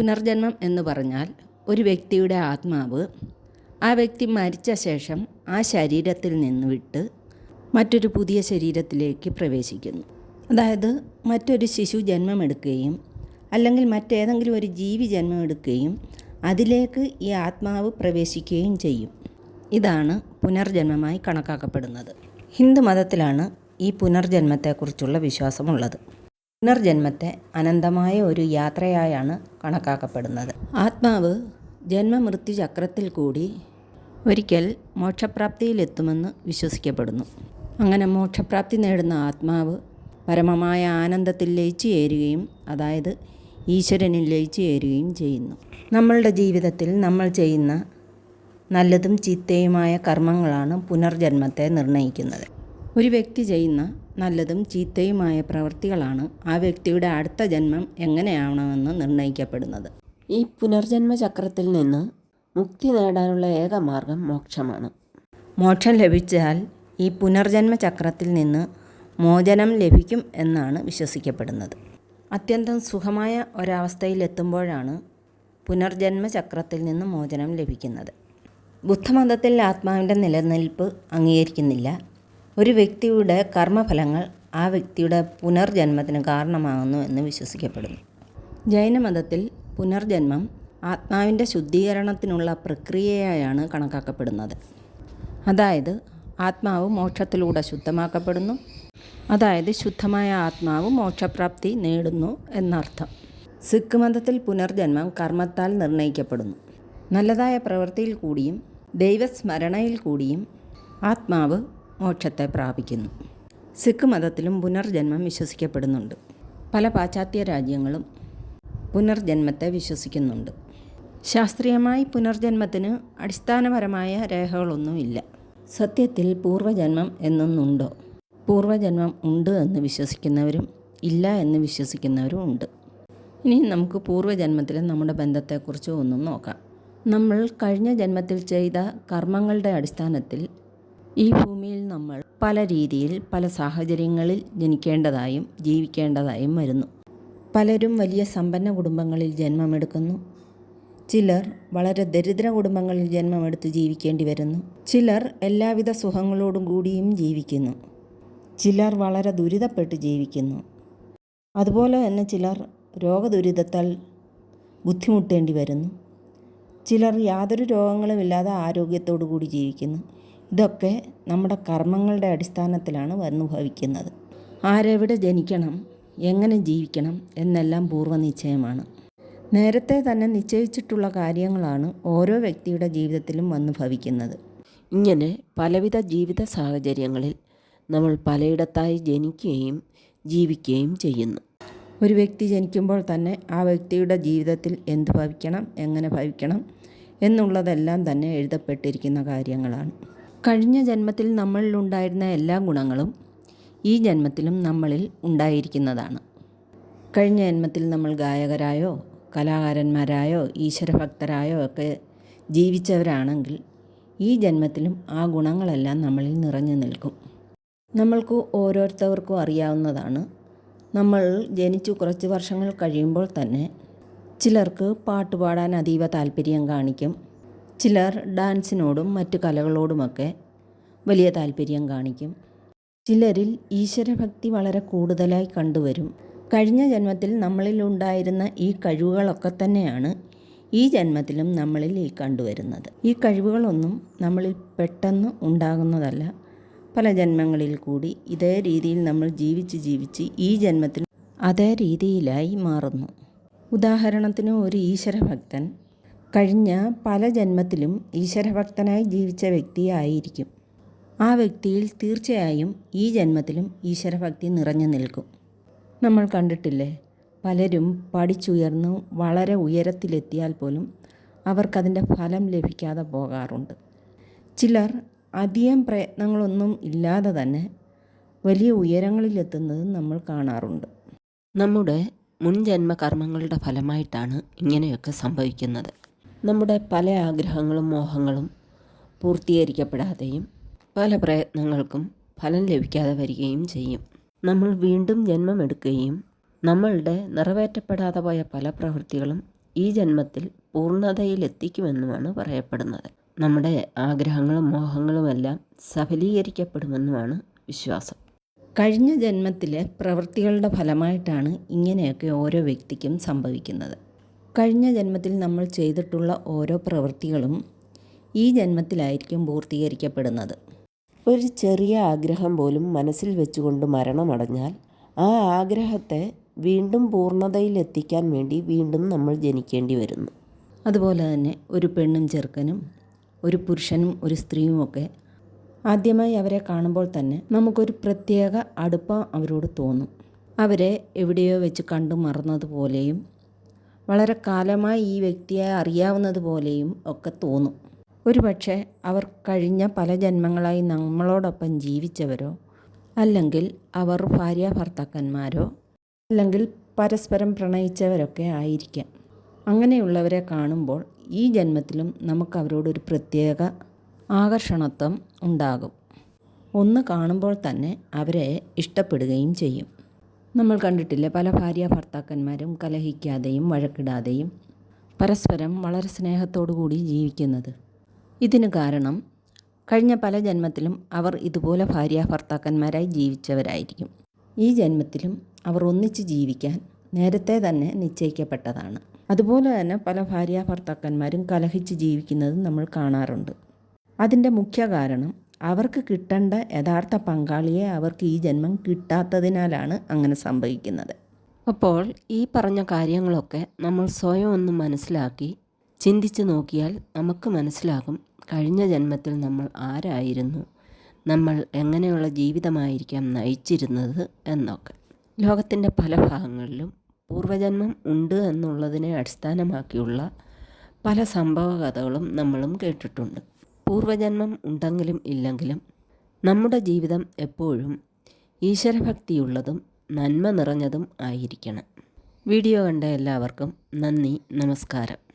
പുനർജന്മം എന്ന് പറഞ്ഞാൽ ഒരു വ്യക്തിയുടെ ആത്മാവ് ആ വ്യക്തി മരിച്ച ശേഷം ആ ശരീരത്തിൽ നിന്ന് വിട്ട് മറ്റൊരു പുതിയ ശരീരത്തിലേക്ക് പ്രവേശിക്കുന്നു. അതായത് മറ്റൊരു ശിശു ജന്മമെടുക്കുകയും അല്ലെങ്കിൽ മറ്റേതെങ്കിലും ഒരു ജീവി ജന്മമെടുക്കുകയും അതിലേക്ക് ഈ ആത്മാവ് പ്രവേശിക്കുകയും ചെയ്യും. ഇതാണ് പുനർജന്മമായി കണക്കാക്കപ്പെടുന്നത്. ഹിന്ദു മതത്തിലാണ് ഈ പുനർജന്മത്തെക്കുറിച്ചുള്ള വിശ്വാസമുള്ളത്. പുനർജന്മത്തെ അനന്തമായ ഒരു യാത്രയായാണ് കണക്കാക്കപ്പെടുന്നത്. ആത്മാവ് ജന്മമൃത്യു ചക്രത്തിൽ കൂടി ഒരിക്കൽ മോക്ഷപ്രാപ്തിയിലെത്തുമെന്ന് വിശ്വസിക്കപ്പെടുന്നു. അങ്ങനെ മോക്ഷപ്രാപ്തി നേടുന്ന ആത്മാവ് പരമമായ ആനന്ദത്തിൽ ലയിച്ചു ചേരുകയും അതായത് ഈശ്വരനിൽ ലയിച്ചു ചേരുകയും ചെയ്യുന്നു. നമ്മളുടെ ജീവിതത്തിൽ നമ്മൾ ചെയ്യുന്ന നല്ലതും ചീത്തയുമായ കർമ്മങ്ങളാണ് പുനർജന്മത്തെ നിർണയിക്കുന്നത് ഒരു വ്യക്തി ചെയ്യുന്ന നല്ലതും ചീത്തയുമായ പ്രവൃത്തികളാണ് ആ വ്യക്തിയുടെ അടുത്ത ജന്മം എങ്ങനെയാവണമെന്ന് നിർണയിക്കപ്പെടുന്നത്. ഈ പുനർജന്മ ചക്രത്തിൽ നിന്ന് മുക്തി നേടാനുള്ള ഏക മാർഗം മോക്ഷമാണ്. മോക്ഷം ലഭിച്ചാൽ ഈ പുനർജന്മ ചക്രത്തിൽ നിന്ന് മോചനം ലഭിക്കും എന്നാണ് വിശ്വസിക്കപ്പെടുന്നത്. അത്യന്തം സുഖമായ ഒരവസ്ഥയിലെത്തുമ്പോഴാണ് പുനർജന്മ ചക്രത്തിൽ നിന്ന് മോചനം ലഭിക്കുന്നത്. ബുദ്ധമതത്തിൽ ആത്മാവിന്റെ നിലനിൽപ്പ് അംഗീകരിക്കുന്നില്ല. ഒരു വ്യക്തിയുടെ കർമ്മഫലങ്ങൾ ആ വ്യക്തിയുടെ പുനർജന്മത്തിന് കാരണമാകുന്നു എന്ന് വിശ്വസിക്കപ്പെടുന്നു. ജൈനമതത്തിൽ പുനർജന്മം ആത്മാവിന്റെ ശുദ്ധീകരണത്തിനുള്ള പ്രക്രിയയായാണ് കണക്കാക്കപ്പെടുന്നത്. അതായത് ആത്മാവ് മോക്ഷത്തിലൂടെ ശുദ്ധമാക്കപ്പെടുന്നു. അതായത് ശുദ്ധമായ ആത്മാവ് മോക്ഷപ്രാപ്തി നേടുന്നു എന്നർത്ഥം. സിഖ് മതത്തിൽ പുനർജന്മം കർമ്മത്താൽ നിർണയിക്കപ്പെടുന്നു നല്ലതായ പ്രവൃത്തിയിൽ കൂടിയും ദൈവസ്മരണയിൽ കൂടിയും ആത്മാവ് മോക്ഷത്തെ പ്രാപിക്കുന്നു. സിഖ് മതത്തിലും പുനർജന്മം വിശ്വസിക്കപ്പെടുന്നുണ്ട്. പല പാശ്ചാത്യ രാജ്യങ്ങളും പുനർജന്മത്തെ വിശ്വസിക്കുന്നുണ്ട്. ശാസ്ത്രീയമായി പുനർജന്മത്തിന് അടിസ്ഥാനപരമായ രേഖകളൊന്നുമില്ല. സത്യത്തിൽ പൂർവജന്മം എന്നൊന്നുണ്ടോ? പൂർവജന്മം ഉണ്ട് എന്ന് വിശ്വസിക്കുന്നവരും ഇല്ല എന്ന് വിശ്വസിക്കുന്നവരും ഉണ്ട്. ഇനി നമുക്ക് പൂർവജന്മത്തിലെ നമ്മുടെ ബന്ധത്തെക്കുറിച്ച് ഒന്നും നോക്കാം. നമ്മൾ കഴിഞ്ഞ ജന്മത്തിൽ ചെയ്ത കർമ്മങ്ങളുടെ അടിസ്ഥാനത്തിൽ ഈ ഭൂമിയിൽ നമ്മൾ പല രീതിയിൽ പല സാഹചര്യങ്ങളിൽ ജനിക്കേണ്ടതായും ജീവിക്കേണ്ടതായും വരുന്നു. പലരും വലിയ സമ്പന്ന കുടുംബങ്ങളിൽ ജന്മമെടുക്കുന്നു. ചിലർ വളരെ ദരിദ്ര കുടുംബങ്ങളിൽ ജന്മമെടുത്ത് ജീവിക്കേണ്ടി വരുന്നു. ചിലർ എല്ലാവിധ സുഖങ്ങളോടും കൂടിയും ജീവിക്കുന്നു. ചിലർ വളരെ ദുരിതപ്പെട്ട് ജീവിക്കുന്നു. അതുപോലെ തന്നെ ചിലർ രോഗദുരിതത്താൽ ബുദ്ധിമുട്ടേണ്ടി വരുന്നു. ചിലർ യാതൊരു രോഗങ്ങളുമില്ലാതെ ആരോഗ്യത്തോടു കൂടി ജീവിക്കുന്നു. ഇതൊക്കെ നമ്മുടെ കർമ്മങ്ങളുടെ അടിസ്ഥാനത്തിലാണ് വന്നു ഭവിക്കുന്നത് ആരെവിടെ ജനിക്കണം എങ്ങനെ ജീവിക്കണം എന്നെല്ലാം പൂർവനിശ്ചയമാണ് നേരത്തെ തന്നെ നിശ്ചയിച്ചിട്ടുള്ള കാര്യങ്ങളാണ് ഓരോ വ്യക്തിയുടെ ജീവിതത്തിലും വന്നു ഭവിക്കുന്നത് ഇങ്ങനെ പലവിധ ജീവിത സാഹചര്യങ്ങളിൽ നമ്മൾ പലയിടത്തായി ജനിക്കുകയും ജീവിക്കുകയും ചെയ്യുന്നു. ഒരു വ്യക്തി ജനിക്കുമ്പോൾ തന്നെ ആ വ്യക്തിയുടെ ജീവിതത്തിൽ എന്ത് ഭവിക്കണം എങ്ങനെ ഭവിക്കണം എന്നുള്ളതെല്ലാം തന്നെ എഴുതപ്പെട്ടിരിക്കുന്ന കാര്യങ്ങളാണ്. കഴിഞ്ഞ ജന്മത്തിൽ നമ്മളിലുണ്ടായിരുന്ന എല്ലാ ഗുണങ്ങളും ഈ ജന്മത്തിലും നമ്മളിൽ ഉണ്ടായിരിക്കുന്നതാണ്. കഴിഞ്ഞ ജന്മത്തിൽ നമ്മൾ ഗായകരായോ കലാകാരന്മാരായോ ഈശ്വരഭക്തരായോ ഒക്കെ ജീവിച്ചവരാണെങ്കിൽ ഈ ജന്മത്തിലും ആ ഗുണങ്ങളെല്ലാം നമ്മളിൽ നിറഞ്ഞു നിൽക്കും. നമ്മൾക്ക് ഓരോരുത്തർക്കും അറിയാവുന്നതാണ്. നമ്മൾ ജനിച്ചു കുറച്ച് വർഷങ്ങൾ കഴിയുമ്പോൾ തന്നെ ചിലർക്ക് പാട്ടുപാടാൻ അതീവ താല്പര്യം കാണിക്കും. ചിലർ ഡാൻസിനോടും മറ്റു കലകളോടുമൊക്കെ വലിയ താല്പര്യം കാണിക്കും. ചിലരിൽ ഈശ്വരഭക്തി വളരെ കൂടുതലായി കണ്ടുവരും. കഴിഞ്ഞ ജന്മത്തിൽ നമ്മളിലുണ്ടായിരുന്ന ഈ കഴിവുകളൊക്കെ തന്നെയാണ് ഈ ജന്മത്തിലും നമ്മളിൽ ഈ കണ്ടുവരുന്നത്. ഈ കഴിവുകളൊന്നും നമ്മളിൽ പെട്ടെന്ന് ഉണ്ടാകുന്നതല്ല. പല ജന്മങ്ങളിൽ കൂടി ഇതേ രീതിയിൽ നമ്മൾ ജീവിച്ച് ജീവിച്ച് ഈ ജന്മത്തിൽ അതേ രീതിയിലായി മാറുന്നു. ഉദാഹരണത്തിന് ഒരു ഈശ്വരഭക്തൻ കഴിഞ്ഞ പല ജന്മത്തിലും ഈശ്വരഭക്തനായി ജീവിച്ച വ്യക്തിയായിരിക്കും. ആ വ്യക്തിയിൽ തീർച്ചയായും ഈ ജന്മത്തിലും ഈശ്വരഭക്തി നിറഞ്ഞു നിൽക്കും. നമ്മൾ കണ്ടിട്ടില്ലേ? പലരും പഠിച്ചുയർന്ന് വളരെ ഉയരത്തിലെത്തിയാൽ പോലും അവർക്കതിന്റെ ഫലം ലഭിക്കാതെ പോകാറുണ്ട്. ചിലർ അധികം പ്രയത്നങ്ങളൊന്നും ഇല്ലാതെ തന്നെ വലിയ ഉയരങ്ങളിലെത്തുന്നത് നമ്മൾ കാണാറുണ്ട്. നമ്മുടെ മുൻജന്മകർമ്മങ്ങളുടെ ഫലമായിട്ടാണ് ഇങ്ങനെയൊക്കെ സംഭവിക്കുന്നത്. നമ്മുടെ പല ആഗ്രഹങ്ങളും മോഹങ്ങളും പൂർത്തീകരിക്കപ്പെടാതെയും പല പ്രയത്നങ്ങൾക്കും ഫലം ലഭിക്കാതെ വരികയും ചെയ്യും. നമ്മൾ വീണ്ടും ജന്മമെടുക്കുകയും നമ്മളുടെ നിറവേറ്റപ്പെടാതെ പോയ പല പ്രവൃത്തികളും ഈ ജന്മത്തിൽ പൂർണതയിലെത്തിക്കുമെന്നുമാണ് പറയപ്പെടുന്നത്. നമ്മുടെ ആഗ്രഹങ്ങളും മോഹങ്ങളുമെല്ലാം സഫലീകരിക്കപ്പെടുമെന്നുമാണ് വിശ്വാസം. കഴിഞ്ഞ ജന്മത്തിലെ പ്രവൃത്തികളുടെ ഫലമായിട്ടാണ് ഇങ്ങനെയൊക്കെ ഓരോ വ്യക്തിക്കും സംഭവിക്കുന്നത്. കഴിഞ്ഞ ജന്മത്തിൽ നമ്മൾ ചെയ്തിട്ടുള്ള ഓരോ പ്രവൃത്തികളും ഈ ജന്മത്തിലായിരിക്കും പൂർത്തീകരിക്കപ്പെടുന്നത്. ഒരു ചെറിയ ആഗ്രഹം പോലും മനസ്സിൽ വെച്ചുകൊണ്ട് മരണമടഞ്ഞാൽ ആ ആഗ്രഹത്തെ വീണ്ടും പൂർണതയിലെത്തിക്കാൻ വേണ്ടി വീണ്ടും നമ്മൾ ജനിക്കേണ്ടി വരുന്നു. അതുപോലെ തന്നെ ഒരു പെണ്ണും ചെറുക്കനും ഒരു പുരുഷനും ഒരു സ്ത്രീയുമൊക്കെ ആദ്യമായി അവരെ കാണുമ്പോൾ തന്നെ നമുക്കൊരു പ്രത്യേക അടുപ്പം അവരോട് തോന്നും. അവരെ എവിടെയോ വെച്ച് കണ്ടു മറന്നതുപോലെയും വളരെ കാലമായി ഈ വ്യക്തിയെ അറിയാവുന്നതുപോലെയും ഒക്കെ തോന്നും. ഒരുപക്ഷെ അവർ കഴിഞ്ഞ പല ജന്മങ്ങളായി നമ്മളോടൊപ്പം ജീവിച്ചവരോ അല്ലെങ്കിൽ അവർ ഭാര്യ ഭർത്താക്കന്മാരോ അല്ലെങ്കിൽ പരസ്പരം പ്രണയിച്ചവരൊക്കെ ആയിരിക്കാം. അങ്ങനെയുള്ളവരെ കാണുമ്പോൾ ഈ ജന്മത്തിലും നമുക്ക് അവരോടൊരു പ്രത്യേക ആകർഷണത്വം ഉണ്ടാകും. ഒന്ന് കാണുമ്പോൾ തന്നെ അവരെ ഇഷ്ടപ്പെടുകയും ചെയ്യും. നമ്മൾ കണ്ടിട്ടില്ല പല ഭാര്യ ഭർത്താക്കന്മാരും കലഹിക്കാതെയും വഴക്കിടാതെയും പരസ്പരം വളരെ സ്നേഹത്തോടു കൂടി ജീവിക്കുന്നത്. ഇതിന് കാരണം കഴിഞ്ഞ പല ജന്മത്തിലും അവർ ഇതുപോലെ ഭാര്യ ഭർത്താക്കന്മാരായി ജീവിച്ചവരായിരിക്കും. ഈ ജന്മത്തിലും അവർ ഒന്നിച്ച് ജീവിക്കാൻ നേരത്തെ തന്നെ നിശ്ചയിക്കപ്പെട്ടതാണ്. അതുപോലെ തന്നെ പല ഭാര്യ ഭർത്താക്കന്മാരും കലഹിച്ച് ജീവിക്കുന്നത് നമ്മൾ കാണാറുണ്ട്. അതിന്റെ മുഖ്യ കാരണം അവർക്ക് കിട്ടേണ്ട യഥാർത്ഥ പങ്കാളിയെ അവർക്ക് ഈ ജന്മം കിട്ടാത്തതിനാലാണ് അങ്ങനെ സംഭവിക്കുന്നത്. അപ്പോൾ ഈ പറഞ്ഞ കാര്യങ്ങളൊക്കെ നമ്മൾ സ്വയം ഒന്ന് മനസ്സിലാക്കി ചിന്തിച്ചു നോക്കിയാൽ നമുക്ക് മനസ്സിലാകും കഴിഞ്ഞ ജന്മത്തിൽ നമ്മൾ ആരായിരുന്നു നമ്മൾ എങ്ങനെയുള്ള ജീവിതമായിരിക്കാം നയിച്ചിരുന്നത് എന്നൊക്കെ. ലോകത്തിന്റെ പല ഭാഗങ്ങളിലും പൂർവജന്മം ഉണ്ട് എന്നുള്ളതിനെ അടിസ്ഥാനമാക്കിയുള്ള പല സംഭവ കഥകളും നമ്മളും കേട്ടിട്ടുണ്ട്. പൂർവജന്മം ഉണ്ടെങ്കിലും ഇല്ലെങ്കിലും നമ്മുടെ ജീവിതം എപ്പോഴും ഈശ്വരഭക്തിയുള്ളതും നന്മ നിറഞ്ഞതും ആയിരിക്കണം. വീഡിയോ കണ്ട എല്ലാവർക്കും നന്ദി നമസ്കാരം.